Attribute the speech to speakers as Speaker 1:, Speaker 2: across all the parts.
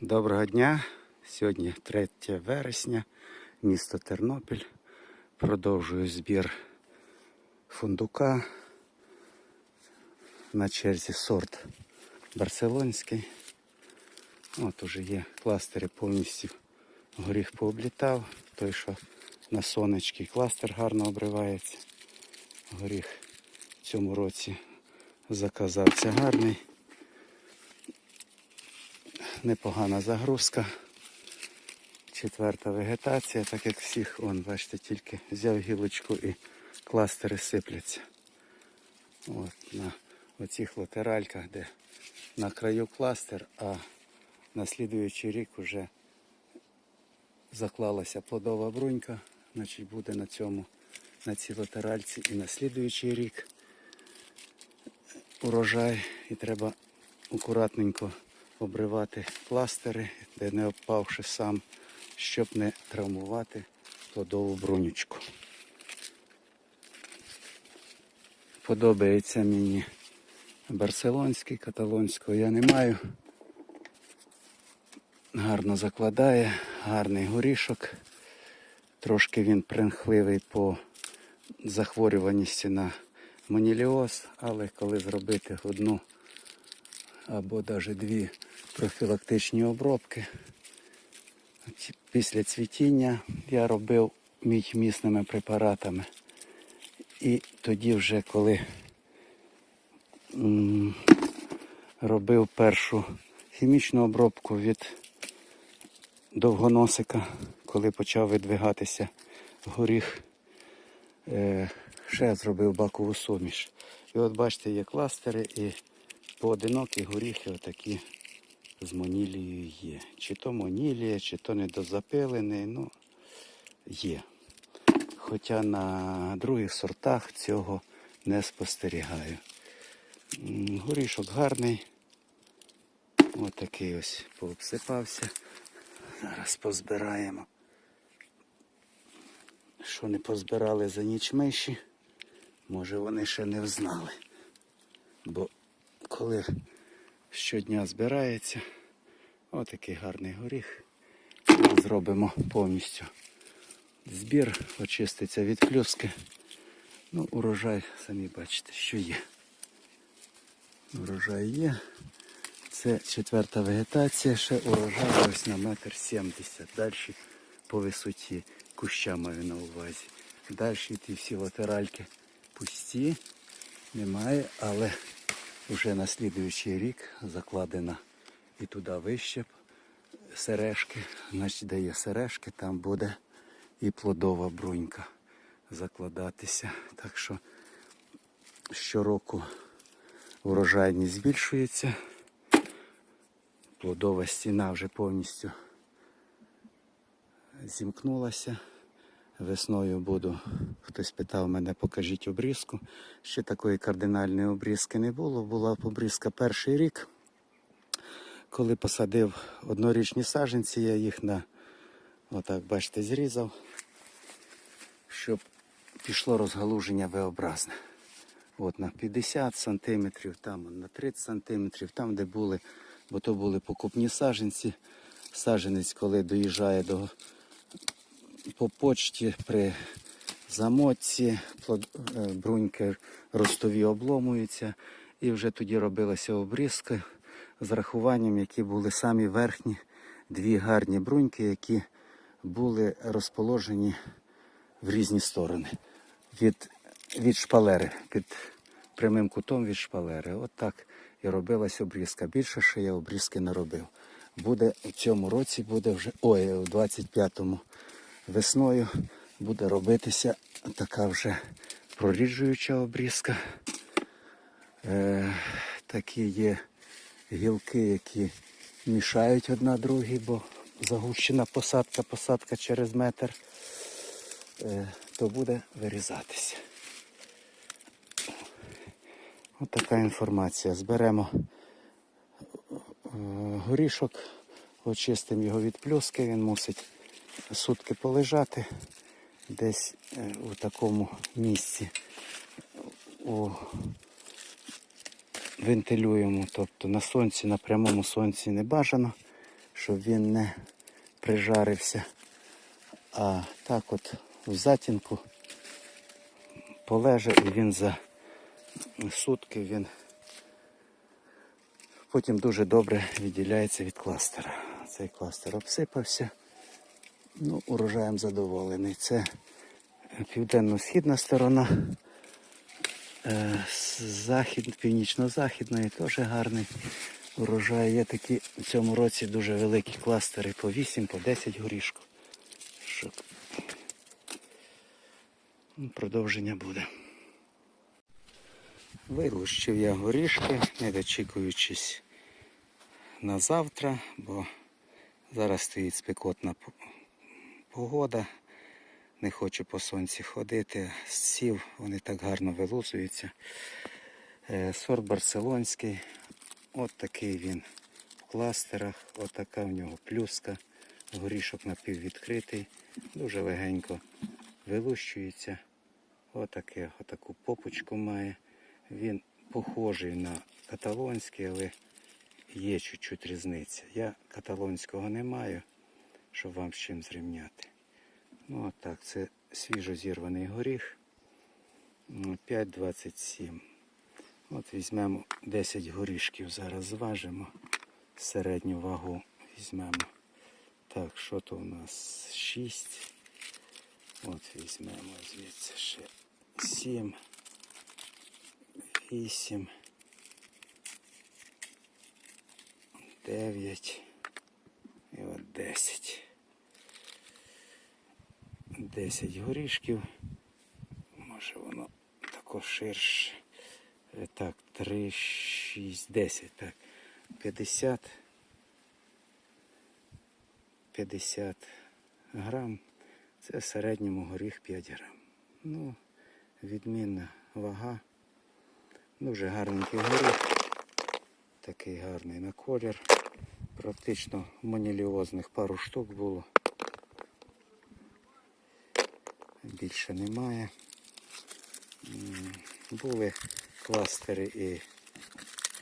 Speaker 1: Доброго дня. Сьогодні 3 вересня, місто Тернопіль. Продовжую збір фундука. На черзі сорт барселонський. От уже є кластери повністю горіх пооблітав. Той, що на сонечки кластер гарно обривається. Горіх в цьому році заказав це гарний непогана загрузка. Четверта вегетація, так як всіх, он, бачите, тільки взяв гілочку і кластери сипляться. От, на оцих латеральках, де на краю кластер, а на слідуючий рік вже заклалася плодова брунька, значить буде на цьому, на цій латеральці і на слідуючий рік урожай і треба акуратненько обривати пластири, де не обпавши сам, щоб не травмувати плодову брунючку. Подобається мені барселонський, каталонського я не маю. Гарно закладає, гарний горішок. Трошки він примхливий по захворюваності на моніліоз, але коли зробити одну або навіть дві профілактичні обробки. Після цвітіння я робив місними препаратами. І тоді вже коли робив першу хімічну обробку від довгоносика, коли почав видвигатися горіх, е, ще зробив бакову суміш. І от бачите, є кластери і поодинокі горіхи отакі з монілією є. Чи то монілія, чи то недозапилений, ну є. Хоча на других сортах цього не спостерігаю. Горішок гарний. Отакий ось пообсипався. Зараз позбираємо. Що не позбирали за ніч миші, може вони ще не взнали. Бо коли щодня збирається, отакий гарний горіх. Зробимо повністю збір, очиститься від плюски. Ну, урожай, самі бачите, що є. Урожай є. Це четверта вегетація, ще урожай ось на метр сімдесят. Далі по висоті куща маю на увазі. Далі ті всі латеральки пусті, немає, але вже на слідуючий рік закладена і туди вище сережки. Значить, де є сережки, там буде і плодова брунька закладатися. Так що щороку урожайність збільшується. Плодова стіна вже повністю зімкнулася. Весною буду, хтось питав мене, покажіть обрізку. Ще такої кардинальної обрізки не було. Була обрізка перший рік. Коли посадив однорічні саджанці, я їх на, отак, бачите, зрізав, щоб пішло розгалуження V-образне. От на 50 сантиметрів, там на 30 сантиметрів, там, де були, бо то були покупні саджанці. Саджанець, коли доїжджає до по почті при замотці, е, бруньки ростові обломуються. І вже тоді робилася обрізка з рахуванням, які були самі верхні дві гарні бруньки, які були розположені в різні сторони. Від, від шпалери, під прямим кутом від шпалери. От так і робилась обрізка. Більше ще я обрізки не робив. Буде у цьому році, буде вже, ой, у 25-му весною буде робитися така вже проріджуюча обрізка. Е, такі є гілки, які мішають одна другій, бо загущена посадка, посадка через метр, е, то буде вирізатися. Ось така інформація. Зберемо е, горішок, очистимо його від плюски, він мусить сутки полежати десь е, у такому місці. У вентилюємо, тобто на сонці, на прямому сонці не бажано, щоб він не прижарився. А так от в затінку полеже і він за сутки він потім дуже добре відділяється від кластера. Цей кластер обсипався. Ну, урожаєм задоволений. Це південно-східна сторона. Е, захід, північно-західної теж гарний урожай. Є такі в цьому році дуже великі кластери по 8, по 10 горішків. Щоб продовження буде. Вилущив я горішки, не дочікуючись на завтра, бо зараз стоїть спекотна погода. Не хочу по сонці ходити. Сів, вони так гарно вилузуються. Е, Сорт барселонський. От такий він в кластерах. От така в нього плюска. Горішок напіввідкритий. Дуже легенько вилущується. Отаке, отаку попочку має. Він похожий на каталонський, але є чуть-чуть різниця. Я каталонського не маю, щоб вам з чим зрівняти. Ну, а так, це свіжо зірваний горіх. Ну, 5,27. От візьмемо 10 горішків, зараз зважимо. Середню вагу візьмемо. Так, що то у нас? 6. От візьмемо звідси ще 7. 8. 9. І от 10. 10 горішків. Може воно тако ширше. Е, Так, 3, 6, 10. Так. 50. 50 грам. Це в середньому горіх 5 грам. Ну, відмінна вага. Дуже гарненький горіх. Такий гарний на колір. Практично моніліозних пару штук було. Більше немає. Були кластери і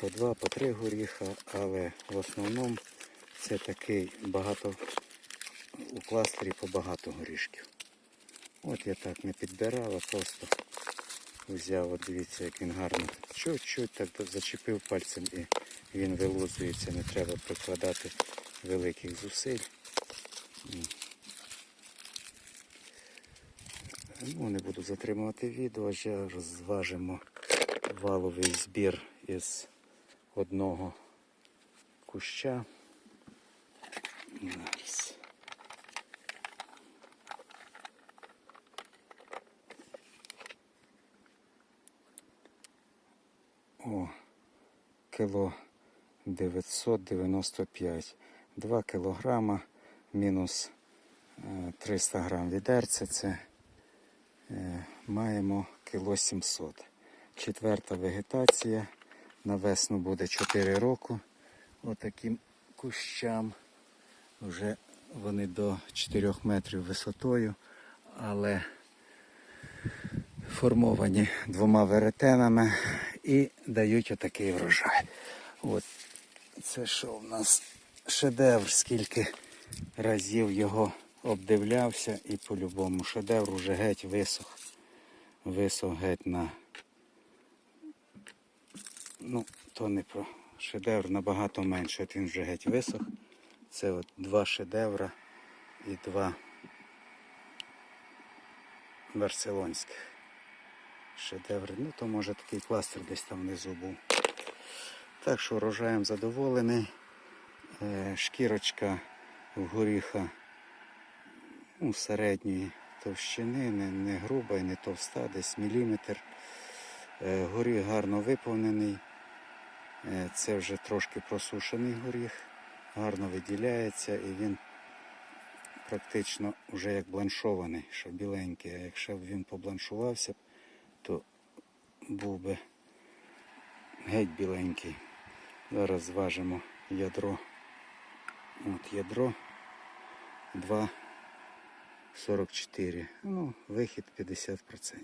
Speaker 1: по два, по три горіха, але в основному це такий багато у кластері по багато горішків. От я так не підбирав, а просто взяв, от дивіться, як він гарно. Чуть-чуть так зачепив пальцем і він вилузується, не треба прикладати великих зусиль. Ну, не буду затримувати відео, зараз зважимо валовий збір із одного куща. О, кіло 995. 2 кілограма мінус е, 300 грам відерця. Це е, маємо кіло 700. Четверта вегетація. На весну буде 4 року. Отаким кущам. Вже вони до 4 метрів висотою, але формовані двома веретенами і дають отакий врожай. От це що в нас шедевр, скільки разів його обдивлявся і по-любому шедевр уже геть висох. Висох геть на. Ну, то не про шедевр набагато менше, він вже геть висох. Це от два шедевра і два барселонських шедеври. Ну, то може такий кластер десь там внизу був. Так що урожаєм задоволений. Е, Шкірочка в горіха ну, середньої товщини, не, не груба і не товста, десь міліметр. Е, Горіх гарно виповнений. Е, Це вже трошки просушений горіх, гарно виділяється і він практично вже як бланшований, що біленький. А якщо б він побланшувався, то був би геть біленький. Зараз зважимо ядро. От ядро 2,44. Ну, вихід 50%.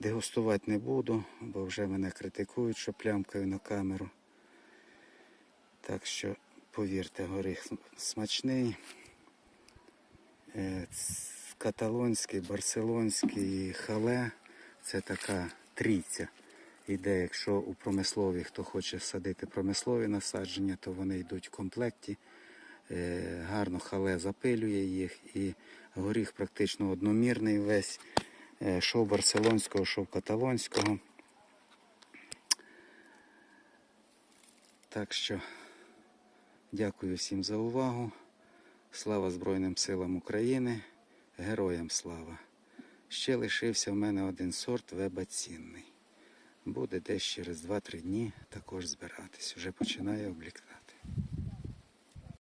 Speaker 1: Дегустувати не буду, бо вже мене критикують, що плямкаю на камеру. Так що, повірте, горіх смачний. Е, Каталонський, барселонський хале це така трійця. Іде, якщо у промислові, хто хоче садити промислові насадження, то вони йдуть в комплекті. Е, Гарно хале запилює їх і горіх практично одномірний весь. Е, Що барселонського, що каталонського. Так що дякую всім за увагу. Слава Збройним силам України, героям слава. Ще лишився в мене один сорт веба цінний. Буде десь через 2-3 дні також збиратись. Вже починає облік-